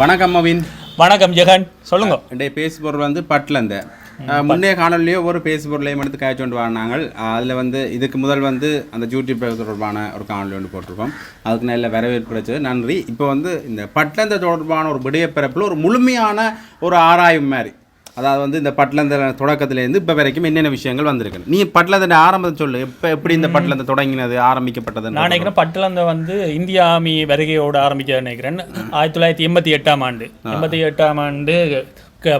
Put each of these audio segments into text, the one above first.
வணக்கம் மவின் வணக்கம் ஜெகன். சொல்லுங்க. இன்றைய பேசுபொருள் வந்து பட்லந்த. முன்னே காணொலியோ ஒரு பேசுபொருளையும் எடுத்து காய்ச்சி கொண்டு வராங்க அதில் வந்து இதுக்கு முதல் வந்து அந்த யூடியூப் தொடர்பான ஒரு காணொலி ஒன்று போட்டிருக்கோம். அதுக்கு நல்ல வரவேற்பு கிடைச்சது. நன்றி. இப்போ வந்து இந்த பட்லந்த தொடர்பான ஒரு விடயப்பிறப்பில் ஒரு முழுமையான ஒரு ஆராய்வு மாதிரி. அதாவது வந்து இந்த பட்லந்த தொடக்கத்துலேருந்து இப்போ வரைக்கும் என்னென்ன விஷயங்கள் வந்திருக்கு நீ பட்லந்த ஆரம்பத்தை சொல்லு. இப்போ எப்படி இந்த பட்லந்த தொடங்கினது ஆரம்பிக்கப்பட்டது நான் நினைக்கிறேன் பட்டிலந்த வந்து இந்திய ஆர்மி வருகையோட ஆரம்பிக்க நினைக்கிறேன். ஆயிரத்தி தொள்ளாயிரத்தி எண்பத்தி எட்டாம் ஆண்டு. எண்பத்தி எட்டாம் ஆண்டு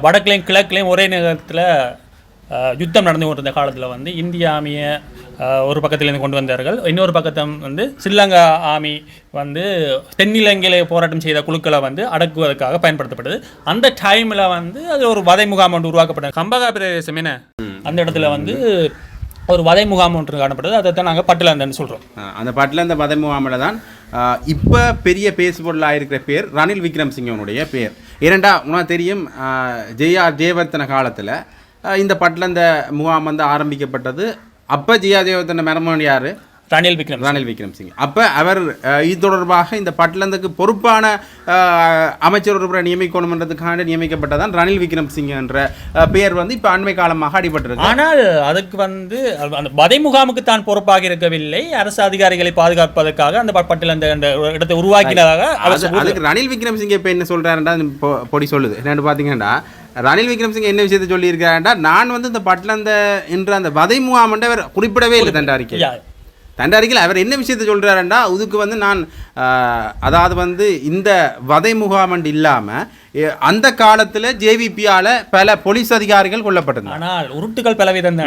வடக்குலையும் கிழக்குலையும் ஒரே நேரத்தில் யுத்தம் நடந்து கொண்டிருந்த காலத்தில் வந்து இந்திய ஆமியை ஒரு பக்கத்திலேருந்து கொண்டு வந்தார்கள். இன்னொரு பக்கத்தம் வந்து ஸ்ரீலங்கா ஆமி வந்து தென்னிலங்கையில் போராட்டம் செய்த குழுக்களை வந்து அடக்குவதற்காக பயன்படுத்தப்படுது அந்த டைமில் வந்து அது ஒரு வதை முகாம் ஒன்று உருவாக்கப்பட்டது. கம்பகா பிரதேசம் என்ன? அந்த இடத்துல வந்து ஒரு வதை முகாம் ஒன்று காணப்படுது அதை தான் நாங்கள் பட்டிலந்தன்னு சொல்கிறோம் அந்த பட்டிலந்த வதை முகாமில் தான் இப்போ பெரிய பேசுபொருளாக இருக்கிற பேர் ரணில் விக்ரம் சிங்கனுடைய பேர். ஏனெண்டா உனக்கு தெரியும் ஜெயா ஜெயவர்த்தன காலத்தில் இந்த பட்டில் இந்த முகாம் வந்து ஆரம்பிக்கப்பட்டது. அப்போ ஜெயா ஜெயவர்த்தன மரமன் யார்? ரணில் விக்ரம் ரணில் விக்ரம் சிங் அப்போ அவர் இது தொடர்பாக இந்த பட்டிலந்துக்கு பொறுப்பான அமைச்சர் ஒருவரை நியமிக்கணுன்றதுக்காக நியமிக்கப்பட்டதான் ரணில் விக்ரம் சிங் என்ற பெயர் வந்து இப்போ அண்மை காலமாக அடிபட்டிருக்கு. ஆனால் அதுக்கு வந்து அந்த வதை முகாமுக்கு தான் பொறுப்பாக இருக்கவில்லை. அரசு அதிகாரிகளை பாதுகாப்பதற்காக அந்த ப- பட்டியல் அந்த இடத்தை உருவாக்கினதாக அதுக்கு ரணில் விக்ரம் சிங் இப்போ என்ன பொ- பொடி சொல்லுது. என்னன்னு பார்த்தீங்கன்னா ரணில் விக்ரம் சிங் என்ன விஷயத்தை சொல்லியிருக்காருன்னா நான் வந்து இந்த பட்லந்த என்ற அந்த வதை முகாமண்ட அவர் குறிப்பிடவே இல்லை தண்ட அறிக்கை தண்ட அறிக்கையில் அவர் என்ன விஷயத்தை சொல்றாருன்னா இதுக்கு வந்து நான் அதாவது வந்து இந்த வதை முகாமண்டு இல்லாமல் அந்த காலத்தில் ஜேவிபியால் பல போலீஸ் அதிகாரிகள் கொல்லப்பட்டிருந்தாங்க. ஆனால் உருட்டுகள் பலவிதம்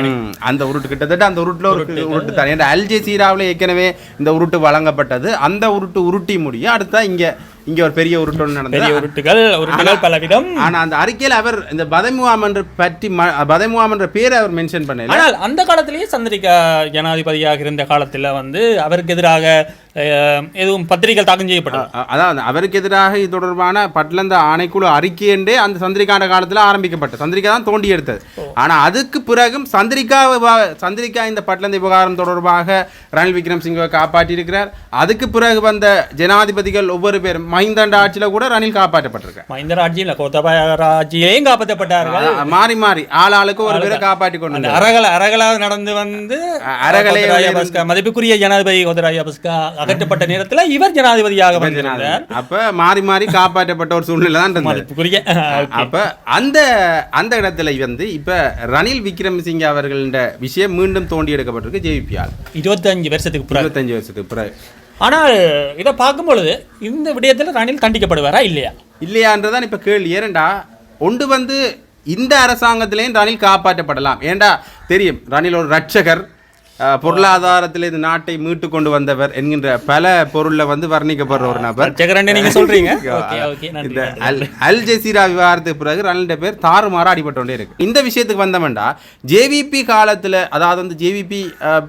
அந்த உருட்டு கிட்டத்தட்ட அந்த உருட்டுல ஒரு உருட்டு தான் ஏன்னா அல் ஜசீராவில் ஏற்கனவே இந்த உருட்டு வழங்கப்பட்டது. அந்த உருட்டு உருட்டி முடிய அடுத்தா இங்க இங்க ஒரு பெரிய உருட்டு ஒண்ணு பெரிய நடந்தது உருட்டுகள் உருட்டுகள் பலவிதம். ஆனா அந்த அறிக்கையில அவர் இந்த பதமுகாம் என்று பற்றி பதமுகாம் என்ற பேரை அவர் மென்ஷன் பண்ணல. ஆனால் அந்த காலத்திலேயே சந்திரிகா ஜனாதிபதியாக இருந்த காலத்தில் வந்து அவருக்கு எதிராக எதுவும் பத்திரிகைகள் தாக்கம் செய்யப்பட்டது. அ- அதாவது அவருக்கு எதிராக இது தொடர்பான பட்லந்த ஆணைக்குழு அறிக்கை என்றே அந்த சந்திரிகாண்ட காலத்துல ஆரம்பிக்கப்பட்டது. சந்திரிகா தான் தோண்டி எடுத்தது. ஆனா அதுக்கு பிறகும் சந்திரிகா சந்திரிகா இந்த பட்லந்த விவகாரம் தொடர்பாக ரணில் விக்ரம் சிங்கை காப்பாற்றி இருக்கிறார் அதுக்கு பிறகு வந்த ஜனாதிபதிகள் ஒவ்வொரு பேரும் மஹிந்தாண்ட ஆட்சியில கூட ரணில் காப்பாற்றப்பட்டிருக்கார். மஹிந்த ராஜ்யம் கோத்தபாய ராஜ்யிலையும் காப்பாற்றப்பட்டார்கள். மாறி மாறி. ஆள் ஆளுக்கு ஒரு பேரை காப்பாற்றி கொண்டு. அரகல அரகலாக நடந்து வந்து அரகலை மதிப்புக்குரிய ஜனாதிபதி கோத்தராய பஸ்கா அகற்றப்பட்ட நேரத்தில் இவர் ஜனாதிபதியாக வந்திருந்தார். அப்ப மாறி மாறி காப்பாற்றப்பட்ட ஒரு சூழ்நிலை தான் இருந்தது. அப்ப அந்த அந்த இடத்துல வந்து இப்ப ரணில் விக்ரமசிங்க அவர்கள விஷயம் மீண்டும் தோண்டி எடுக்கப்பட்டிருக்கு ஜேவிபியால். இருபத்தஞ்சு வருஷத்துக்கு பிறகு. இருபத்தஞ்சு வருஷத்துக்கு பிறகு. ஆனால் இதை பார்க்கும் பொழுது இந்த விடயத்தில் ரணில் கண்டிக்கப்படுவாரா இல்லையா? இல்லையான்றதான் இப்ப கேள்வி. ஏனண்டா ஒன்று வந்து இந்த அரசாங்கத்திலேயும் ரணில் காப்பாற்றப்படலாம். ஏண்டா தெரியும் ரணில் ஒரு ரட்சகர். பொருளாதாரத்தில் இந்த நாட்டை மீட்டு கொண்டு வந்தவர் என்கின்ற பல பொருள்ல வந்து வர்ணிக்கப்படுற ஒரு நபர். நீங்க சொல்றீங்க? இந்த அல் அல் ஜசீரா விவகாரத்துக்கு பிறகு ரணில்ட பேர் தாறுமாறா அடிபட்டு கொண்டே இருக்கு. இந்த விஷயத்துக்கு வந்தோம்டா ஜேவிபி காலத்துல அதாவது வந்து ஜேவிபி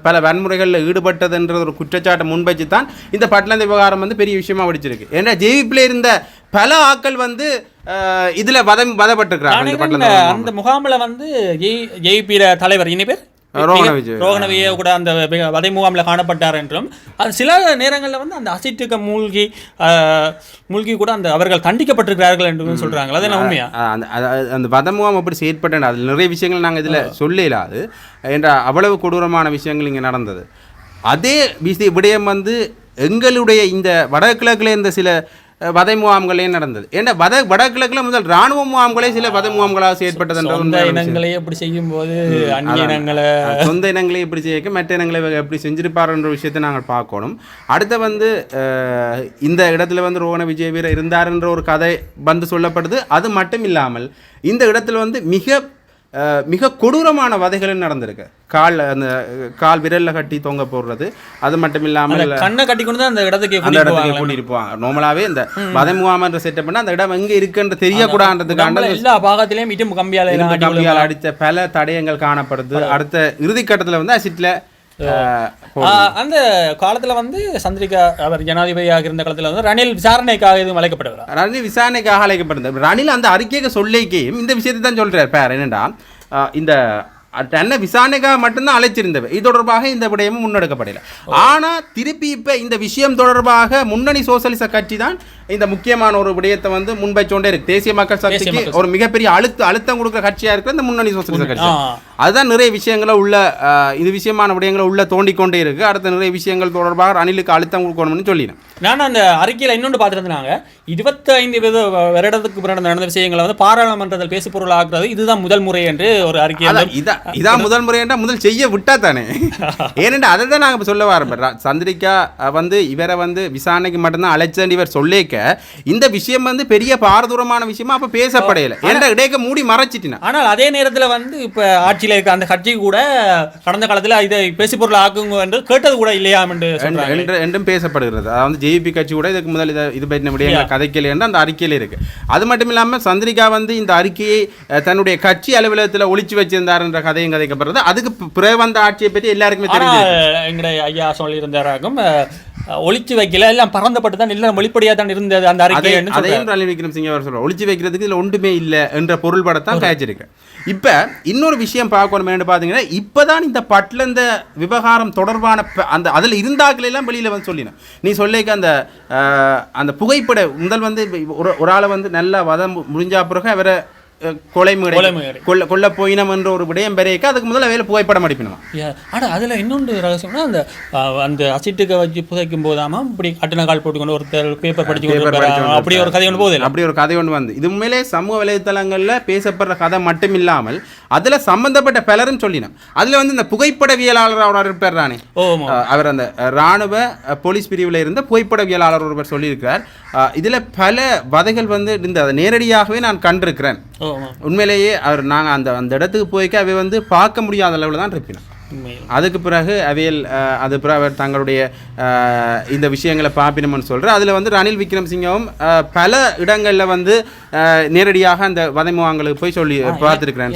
பல வன்முறைகளில் ஈடுபட்டதுன்ற ஒரு குற்றச்சாட்டை முன்வச்சு தான் இந்த பட்லந்த விவகாரம் வந்து பெரிய விஷயமா வெடிச்சிருக்கு. ஏன்னா ஜேவிபியில் இருந்த பல ஆட்கள் வந்து இதுல வதம் வதப்பட்டிருக்கிறாங்க அந்த முகாமில் வந்து ஜெய்பியில தலைவர் இனி பேர்? ரோகண விஜய். கூட அந்த வதை முகாமில் காணப்பட்டார் என்றும். அது சில நேரங்களில் வந்து அந்த அசிட்டுக்க மூழ்கி மூழ்கி கூட அந்த அவர்கள் கண்டிக்கப்பட்டிருக்கிறார்கள் என்றும் சொல்றாங்க அது உண்மையா? அந்த அந்த- அந்த வதமுகம் அப்படி செயற்பட்டேன். அதில் நிறைய விஷயங்கள் நாங்கள் இதில் சொல்லலாது என்ற அவ்வளவு கொடூரமான விஷயங்கள் இங்கே நடந்தது. அதே விஷய விடயம் வந்து எங்களுடைய இந்த வடகிழக்கில் இருந்த சில வதை முகாம்களே நடந்தது. ஏன்னா வட வடகிழக்கில் முதல் இராணுவ முகாம்களே சில வதை முகாம்களாக விஷயம். இனங்களையே அப்படி செய்யும் போது இனங்களை சொந்த இனங்களை எப்படி செய்ய மற்ற இனங்களை எப்படி செஞ்சிருப்பாருன்ற விஷயத்தை நாங்கள் பார்க்கணும். அடுத்து வந்து இந்த இடத்துல வந்து ரோகண விஜய் வீரர் இருந்தாருன்ற ஒரு கதை வந்து சொல்லப்படுது. அது மட்டும் இல்லாமல் இந்த இடத்துல வந்து மிக மிக கொடூரமான வதைகளும் நடந்திருக்கு. கால் அந்த கால் விரல்ல கட்டி தொங்க போடுறது. அது மட்டும் இல்லாமல் கண்ணை கட்டி கொண்டு அந்த இடத்துக்கு அந்த இடத்துக்கு கூட்டிட்டு போவாங்க. நார்மலாவே இந்த வதை முகாமன்ற செட்டப் பண்ண அந்த இடம் எங்க இருக்குன்ற தெரியக்கூடாதுன்றதுக்காண்ட எல்லா பாகத்திலையும் இட்டும் கம்பியால கம்பியால் அடித்த பல தடயங்கள் காணப்படுது. அடுத்த இறுதி கட்டத்துல வந்து ஆஹ், அந்த காலத்துல வந்து சந்திரிகா அவர் ஜனாதிபதியாக இருந்த காலத்துல வந்து ரணில் விசாரணைக்காக எதுவும் அழைக்கப்பட்டவரா ரணில் விசாரணைக்காக அழைக்கப்பட்டது ரணில் அந்த அறிக்கையை சொல்லிக்கையும் இந்த விஷயத்தை தான் சொல்றார் பேர். என்னடா அஹ், இந்த தன்னை விசாரணைக்காக மட்டும்தான் அழைச்சிருந்தவர் இது தொடர்பாக இந்த விடயமும் முன்னெடுக்கப்படல. ஆனா திருப்பி இப்ப இந்த விஷயம் தொடர்பாக முன்னணி சோசலிச கட்சி தான் இந்த முக்கியமான ஒரு விடயத்தை வந்து முன்வைச்சோண்டே இருக்கு. தேசிய மக்கள் சக்திக்கு ஒரு மிகப்பெரிய அழுத்த அழுத்தம் கொடுக்குற கட்சியா இருக்கிற இந்த முன்னணி சோசலிச கட்சி. அதுதான் நிறைய விஷயங்களை உள்ள இது விஷயமான விடயங்களை உள்ள தோண்டிக்கொண்டே இருக்கு. அடுத்த நிறைய விஷயங்கள் தொடர்பாக ரணிலுக்கு அழுத்தம் கொடுக்கணும்னு சொல்லினேன். நான் அந்த அறிக்கையில் இன்னொன்று பார்த்துருந்தாங்க இருபத்தைந்து வித வருடத்துக்கு பிறகு நடந்த விஷயங்களை வந்து பாராளுமன்றத்தில் பேசு பொருள் ஆக்குறது இதுதான் முதல் முறை என்று ஒரு அறிக்கை அதான் இதா இதான் முதல் முறையண்டா முதல் செய்ய விட்டா தானே. ஏனென்றா அதை தான் நாங்கள் சொல்ல வரோம். சந்திரிகா வந்து இவரை வந்து விசாரணைக்கு மட்டும்தான் அழைச்சேன் இவர் சொல்லேக்க இந்த விஷயம் வந்து பெரிய பாரதூரமான விஷயமா அப்ப பேசப்படையில. ஏன்டா இடையக்க மூடி மறைச்சிட்டினா? ஆனால் அதே நேரத்தில் வந்து இப்போ ஆட்சியில் இருக்க அந்த கட்சி கூட கடந்த காலத்தில் இதை பேசு பொருள் ஆக்குங்க என்று கேட்டது கூட இல்லையாம் என்று என்றும் பேசப்படுகிறது. அதாவது ஜேபி கட்சி கூட இதுக்கு முதல் இதை இது பற்றின விடயங்களை கதைக்கல என்று அந்த அறிக்கையில் இருக்கு. அது மட்டும் இல்லாம சந்திரிகா வந்து இந்த அறிக்கையை தன்னுடைய கட்சி அலுவலகத்தில் ஒளிச்சு வச்சிருந்தார் என்ற கதையும் கதைக்கப்படுறது. அதுக்கு பிறகு வந்த ஆட்சியை பற்றி எல்லாருக்குமே ஆனால் எங்களுடைய ஐயா சொல்லியிருந்தாராகும் அஹ், ஒளிச்சு வைக்கல. எல்லாம் பறந்தப்பட்டு தான் இல்லை வெளிப்படையாக தான் இருந்தது அந்த அறிக்கை. அதையும் ரணில் விக்ரமசிங்க அவர் சொல்றார். ஒளிச்சு வைக்கிறதுக்கு இதுல ஒன்றுமே இல்லை என்ற பொருள் படத்தான் காய்ச்சிருக்கு. இப்ப இன்னொரு விஷயம் பார்க்கணும் என்னன்னு பாத்தீங்கன்னா இப்பதான் இந்த பட்லந்த விவகாரம் தொடர்பான அந்த அதுல இருந்தாக்கள் எல்லாம் வெளியில வந்து சொல்லினேன் நீ சொல்லிக்க அந்த அந்த புகைப்பட முதல் வந்து இப்ப ஒரு ஒரு ஆளை வந்து நல்லா வதம் முடிஞ்சா பிறகு அவரை கொலை. கொல்ல கொல்ல போயினம் என்ற ஒரு விடயம் பெரியக்க அதுக்கு முதல்ல வேலை புகைப்படம் அடிப்பினோம். யா, ஆனா அதுல இன்னொன்று ரகசியம்னா அந்த அந்த அசிட்டுக்கு வச்சு புதைக்கும் போதாமா இப்படி கட்டின கால் போட்டுக்கொண்டு ஒருத்தர் பேப்பர் படிச்சு அப்படி ஒரு கதை ஒன்று போகுது அப்படி ஒரு கதை ஒன்று வந்து. இது உண்மையிலே சமூக வலைதளங்களில் பேசப்படுற கதை மட்டும் இல்லாமல் அதில் சம்பந்தப்பட்ட பலரும் சொல்லினோம். அதில் வந்து இந்த புகைப்படவியலாளர் அவர் இருப்பார் தானே? அவர் அந்த அஹ், ராணுவ அஹ், போலீஸ் பிரிவில் இருந்த புகைப்படவியலாளர் ஒருவர் சொல்லியிருக்கிறார். இதுல பல வதைகள் வந்து இந்த நேரடியாகவே நான் கண்டிருக்கிறேன். உண்மையிலேயே அவர் நாங்கள் அந்த அந்த இடத்துக்கு போய்க்க அவை வந்து பார்க்க முடியாத அளவில் தான் இருப்பினோம் அதுக்கு பிறகு அவையில் அது பிறகு அவர் தங்களுடைய இந்த விஷயங்களை பார்ப்பினோம்னு சொல்கிறார் அதில் வந்து ரணில் விக்ரமசிங்கவும் பல இடங்களில் வந்து நேரடியாக அந்த வதைமுகங்களுக்கு போய் சொல்லி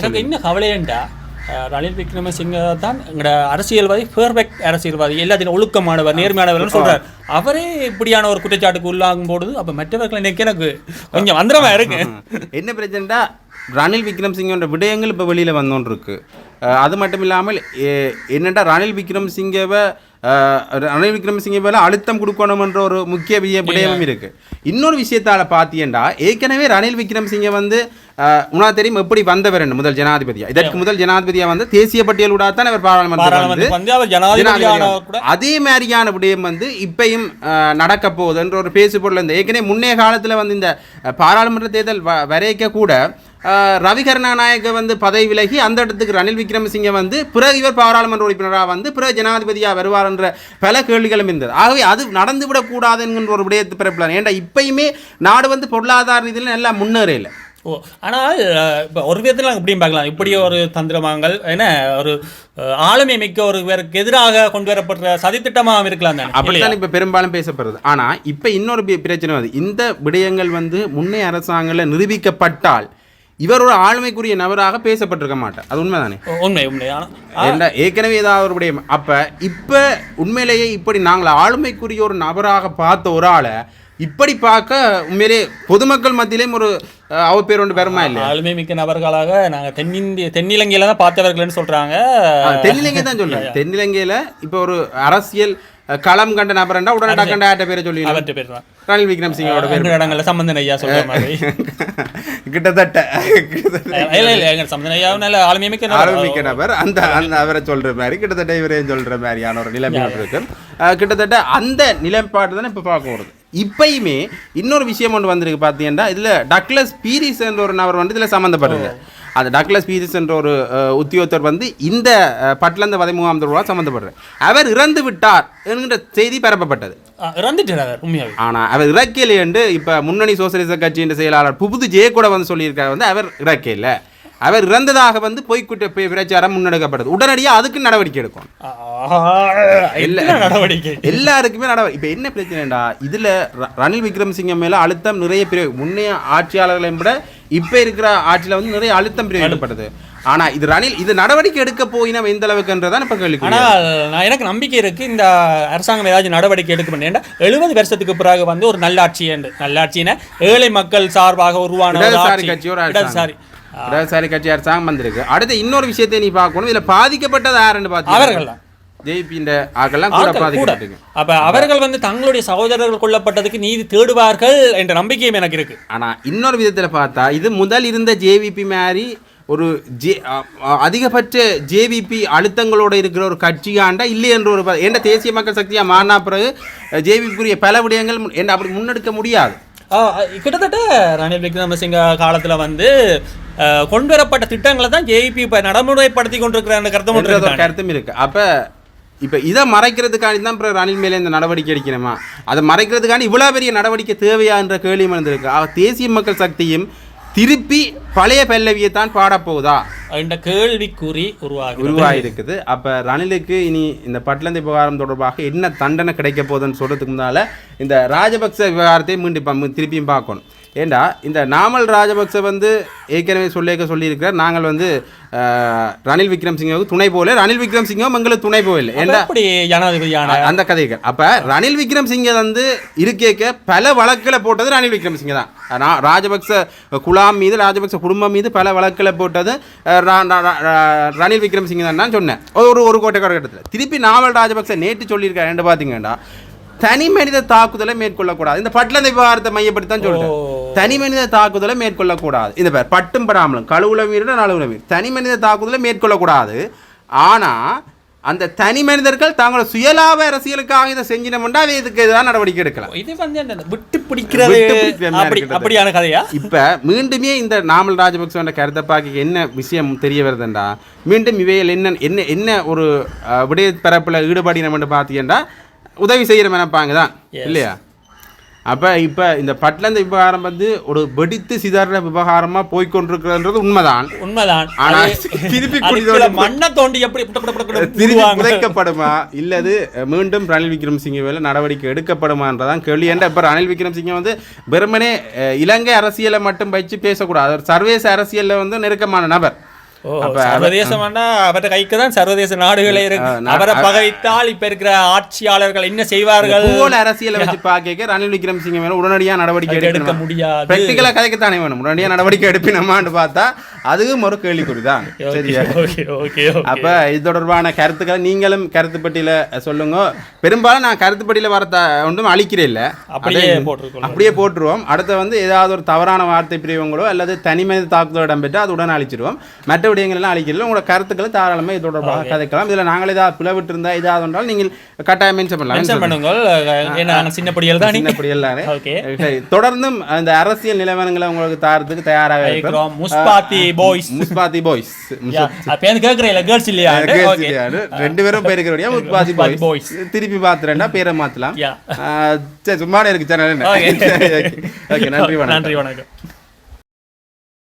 எனக்கு என்ன கவலையண்டா அஹ், ரணில் விக்ரமசிங்க தான் எங்களோட அரசியல்வாதி பெர்ஃபெக்ட் அரசியல்வாதி எல்லாத்திலும் ஒழுக்கமானவர் நேர்மையானவர்னு சொல்றார். அவரே இப்படியான ஒரு குற்றச்சாட்டுக்கு உள்ளாகும் பொழுது அப்ப மற்றவர்கள் எனக்கு எனக்கு கொஞ்சம் வந்திரமா இருக்கு. என்ன பிரச்சனைடா? ரணில் விக்ரம்சிங்கோட விடயங்கள் இப்போ வெளியில் அஹ், அது மட்டும் இல்லாமல் எ- என்னடா ரணில் விக்ரம்சிங்கவை ரணில் விக்ரமசிங்க மேல அழுத்தம் கொடுக்கணும்ன்ற ஒரு முக்கிய விடயமும் இருக்கு. இன்னொரு விஷயத்தால பார்த்தீங்கன்னா ஏற்கனவே ரணில் விக்ரமசிங்க வந்து உனக்கு தெரியும் எப்படி வந்தவர் முதல் ஜனாதிபதியா? இதற்கு முதல் ஜனாதிபதியா வந்து தேசிய பட்டியலூடாக தான் அவர் பாராளுமன்றம் அதே மாதிரியான விடயம் வந்து இப்பயும் நடக்க போகுதுன்ற ஒரு பேசு பொருள் இந்த ஏற்கனவே முன்னைய காலத்தில் வந்து இந்த பாராளுமன்ற தேர்தல் வரைக்க கூட ரவி கருணாநாயக்க வந்து பதவி விலகி அந்த இடத்துக்கு ரணில் விக்ரமசிங்க வந்து பிறகு இவர் பாராளுமன்ற உறுப்பினராக வந்து பிறகு ஜனாதிபதியாக வருவார் என்ற பல கேள்விகளும் இருந்தது. ஆகவே அது நடந்துவிடக்கூடாது என்கின்ற ஒரு விடயத்தை பிறப்பிலான். ஏன்டா இப்பயுமே நாடு வந்து பொருளாதார ரீதியில் நல்லா முன்னேறல ஓ ஆனால் இப்ப ஒரு விதத்தில் நாங்கள் இப்படியும் பார்க்கலாம். இப்படி ஒரு தந்திரமாங்கள் என்ன ஒரு ஆளுமை மிக்க ஒரு பேருக்கு எதிராக கொண்டு வரப்படுற சதித்திட்டமாக இருக்கலாம் தானே. அப்படித்தான் இப்ப பெரும்பாலும் பேசப்படுறது ஆனா இப்ப இன்னொரு பிரச்சனை வருது. இந்த விடயங்கள் வந்து முன்னே அரசாங்கத்தில் நிரூபிக்கப்பட்டால் இவர் ஒரு ஆளுமைக்குரிய நபராக பேசப்பட்டிருக்க மாட்டார். அது உண்மைதானே? உண்மை உண்மை. ஆனால் ஏற்கனவே ஏதாவது ஒரு விடயம். அப்ப இப்ப உண்மையிலேயே இப்படி நாங்கள் ஆளுமைக்குரிய ஒரு நபராக பார்த்த ஒரு ஆளை இப்படி பார்க்க உண்மையிலே பொதுமக்கள் மத்தியிலேயும் ஒரு அவ பேர் ஒன்று பெருமா இல்லையா? ஆளுமை மிக்க நபர்களாக நாங்கள் தென்னிந்திய தென்னிலங்கையில தான் பார்த்தவர்கள்னு சொல்றாங்க. தென்னிலங்கை தான் சொல்றேன் தென்னிலங்கையில இப்ப ஒரு அரசியல் களம் கண்ட நபரண்டா உடனே டக்கண்ட ஆட்ட பேரை சொல்லி அவர்கிட்ட பேர் ரணில் விக்ரம் சிங்கோட பேர். இடங்கள்ல சம்பந்தன் ஐயா சொல்ற மாதிரி. கிட்டத்தட்ட இல்ல இல்ல எங்க சம்பந்தன் ஐயாவும் நல்ல ஆளுமை மிக்க நபர். நபர். அந்த அந்த அவரை சொல்ற மாதிரி கிட்டத்தட்ட இவரையும் சொல்ற மாதிரியான ஒரு நிலைமை இருக்கு. கிட்டத்தட்ட அந்த நிலைப்பாடு தானே இப்போ பார்க்க வருது. இப்பயுமே இன்னொரு விஷயம் ஒன்று வந்திருக்கு பார்த்தீங்கன்னா இதில் டக்ளஸ் பீரிஸ் என்ற ஒரு நபர் வந்து இதில் சம்மந்தப்படுது அந்த டக்ளஸ் பீரிஸ் என்ற ஒரு உத்தியோகத்தர் வந்து இந்த பட்லந்த வதை முகாம் தொடர்பாக சம்மந்தப்படுறார் அவர் இறந்து விட்டார் என்கிற செய்தி பரப்பப்பட்டது. ஆ, இறந்துட்டார் அவர் இறக்கையில் என்று இப்ப முன்னணி சோசலிச கட்சியின் செயலாளர் புபுது ஜெய கூட வந்து சொல்லியிருக்காரு வந்து அவர் இறக்கையில். அவர் இறந்ததாக வந்து பொய்க்குற்ற பிரச்சாரம் முன்னெடுக்கப்படுது உடனடியாக அதுக்கு நடவடிக்கை எடுக்கும். நடவடிக்கை? எல்லாருக்குமே நடவடிக்கை இப்போ என்ன பிரச்சனைடா? இதுல ரணில் விக்ரமசிங்க மேல அழுத்தம் நிறைய பிரிவு முன்னைய ஆட்சியாளர்களை விட இப்ப இருக்கிற ஆட்சியில வந்து நிறைய அழுத்தம் பிரிவிடப்பட்டது ஆனா இது ரணில் இது நடவடிக்கை எடுக்க போயினா எந்த அளவுக்குன்றதான் இப்ப கேள்வி ஆனால் நான் எனக்கு நம்பிக்கை இருக்கு இந்த அரசாங்கம் ஏதாச்சும் நடவடிக்கை எடுக்க பண்ணேன் எழுபது வருஷத்துக்கு பிறகு வந்து ஒரு நல்லாட்சி என்று நல்லாட்சின ஏழை மக்கள் சார்பாக உருவான இடதுசாரி. இடதுசாரி. கட்சி அரசாங்கம் வந்திருக்கு. அடுத்து இன்னொரு விஷயத்தை நீ பார்க்கணும். இதுல பாதிக்கப்பட்டது யாருன்னு பார்த்தீங்கன்னா அவர்கள் தான் ஜேபியின் ஆக்கெல்லாம் கூட பாதிக்கப்பட்டிருக்கு. அப்ப அவர்கள் வந்து தங்களுடைய சகோதரர்கள் கொல்லப்பட்டதுக்கு நீதி தேடுவார்கள் என்ற நம்பிக்கையும் எனக்கு இருக்கு. ஆனா இன்னொரு விதத்துல பார்த்தா இது முதல் இருந்த ஜேவிபி மாதிரி ஒரு ஜே அதிகபட்ச ஜேவிபி அழுத்தங்களோட இருக்கிற ஒரு கட்சியாண்டா இல்லை என்ற ஒரு என்ற தேசிய மக்கள் சக்தியா மாறினா பிறகு ஜேவிபிக்குரிய பல விடயங்கள் என்ன அப்படி முன்னெடுக்க முடியாது. கிட்டத்தட்ட ரணில் விக்ரமசிங்க காலத்துல வந்து கொண்டு வரப்பட்ட திட்டங்களை தான் ஜேபி இப்ப நடைமுறைப்படுத்தி கொண்டிருக்கிற கருத்து என்ற ஒரு மட்டும் கருத்தும் இருக்கு. அப்ப இப்ப இதை மறைக்கிறதுக்காண்டி தான் பிறகு ரணில் மேலே இந்த நடவடிக்கை எடுக்கணுமா? அதை மறைக்கிறதுக்காண்டி இவ்வளவு பெரிய நடவடிக்கை தேவையா என்ற கேள்வியும் ஆக தேசிய மக்கள் சக்தியும் திருப்பி பழைய பல்லவியை தான் பாடப்போகுதா என்ற கேள்விக்குறி உருவாகுது உருவாயிருக்குது. அப்ப ரணிலுக்கு இனி இந்த பட்லந்தை விவகாரம் தொடர்பாக என்ன தண்டனை கிடைக்க போகுதுன்னு சொல்றதுக்கு முன்னால இந்த ராஜபக்ச விவகாரத்தை மீண்டும் திருப்பியும் பார்க்கணும். ஏண்டா இந்த நாமல் ராஜபக்ச வந்து ஏற்கனவே சொல்லியிருக்க சொல்லியிருக்கிறார். நாங்கள் வந்து ரணில் விக்ரம்சிங்கவுக்கு துணை போகல. ரணில் விக்ரம்சிங்கவும் எங்களுக்கு துணை போகல ஏண்டா அந்த கதைகள். அப்ப ரணில் விக்ரம்சிங்க வந்து இருக்கேக்க பல வழக்குகளை போட்டது ரணில் விக்ரம்சிங்க தான். நான் ராஜபக்ச குலாம் மீது ராஜபக்ச குடும்பம் மீது பல வழக்குகளை போட்டது ரணில் விக்ரம்சிங்க தான் நான் சொன்னேன். ஒரு ஒரு கோட்டை காலகட்டத்தில் திருப்பி நாவல் ராஜபக்ச நேற்று சொல்லியிருக்காரு பார்த்தீங்கன்னா தனி மனித தாக்குதலை மேற்கொள்ளக்கூடாது. இந்த பட்லந்தை விவகாரத்தை மையப்படுத்தி தான் சொல்றேன். தனி மனித தாக்குதலை மேற்கொள்ளக்கூடாது. இந்த பேர் பட்டும் படாமலும். கழுவுல மீறின நழுவுல மீறி தனி மனித தாக்குதலை மேற்கொள்ளக்கூடாது. ஆனா அந்த தனி மனிதர்கள் தங்களோட சுயலாப அரசியலுக்காக இதை செஞ்சினோம்னா அது இதுக்கு எதிராக நடவடிக்கை எடுக்கலாம் இது வந்து அந்த விட்டு பிடிக்கிறது. அப்படியான கதையா? இப்ப மீண்டுமே இந்த நாமல் ராஜபக்சோட கருத்தை பார்க்க என்ன விஷயம் தெரிய வருதுண்டா? மீண்டும் இவைகள் என்ன என்ன என்ன ஒரு விடய பரப்புல ஈடுபடினோம்னு பார்த்தீங்கன்னா உதவி செய்கிற நினைப்பாங்க தான் இல்லையா? அப்ப இப்ப இந்த பட்லந்த விவகாரம் வந்து ஒரு வெடித்து சிதற விவகாரமா போய்க்கொண்டிருக்கிறதுன்றது உண்மைதான். உண்மைதான். ஆனா அது- திருப்பி மண்ணை தோண்டி எப்படி புட புட புட புட திருப்பி புடுவாங்க. புதைக்கப்படுமா இல்லது மீண்டும் ரணில் விக்ரமசிங்க மேல நடவடிக்கை எடுக்கப்படுமான்றதான் கேள்வி. ஏன்டா இப்ப ரணில் விக்ரமசிங்க வந்து வெறுமனே இலங்கை அரசியலை மட்டும் வச்சு பேசக்கூடாது. சர்வதேச அரசியல்ல வந்து நெருக்கமான நபர். சர்வதேசமானா அவர கைக்கு தான் சர்வதேச நாடுகளே இருக்கு. அவரை பகைத்தால் இப்ப இருக்கிற ஆட்சியாளர்கள் என்ன செய்வார்கள்? பூகோள அரசியலை வச்சு பார்க்க ரணில் விக்ரமசிங்க மேல உடனடியா நடவடிக்கை எடுக்க முடியாது. பிராக்டிக்கலா கதைக்கத்தானே வேணும். உடனடியா நடவடிக்கை எடுப்பினமான்னு பார்த்தா அதுவும் ஒரு கேள்விக்குறிதான். சரியா? ஓகே ஓகே அப்ப இது தொடர்பான கருத்துக்களை நீங்களும் கருத்து பட்டியல சொல்லுங்க. பெரும்பாலும் நான் கருத்து பட்டியல வர த- ஒன்றும் அழிக்கிறேன் இல்ல. அப்படியே. அப்படியே போட்டுருவோம். அடுத்து வந்து ஏதாவது ஒரு தவறான வார்த்தை பிரிவுங்களோ அல்லது தனிமனித தாக்குதல் இடம்பெற்று அது உடனே அழிச்சிடுவோம் மற்ற விடயங்கள் எல்லாம் அழிக்கிறோம் உங்களோட கருத்துக்களை தாராளமாக இது தொடர்பாக கதைக்கலாம். இதுல நாங்கள் ஏதாவது பிளவிட்டு இருந்தா ஏதாவது ஒன்றால் நீங்கள் கட்டாயம் மென்ஷன் பண்ணலாம். மென்ஷன் சின்ன படியல் தான். எல்லாரும் ஓகே சரி தொடர்ந்தும் அந்த அரசியல் நிலவரங்களை உங்களுக்கு தாரத்துக்கு தயாராக இருக்கிறோம். முஸ்பாத்தி பாய்ஸ் முஸ்பாத்தி பாய்ஸ் அப்ப எனக்கு கேக்குறீங்களா கேர்ள்ஸ் இல்லையா? ஓகே ரெண்டு பேரும் போயிருக்கிறோம் முஸ்பாத்தி முஸ்பாத்தி பாய்ஸ் boys. திருப்பி பார்த்துறேன்டா பேரை மாத்தலாம். ஆஹ் சரி சும்மானே இருக்கு சேனல் Okay. ஓகே நன்றி வணக்கம். நன்றி வணக்கம்.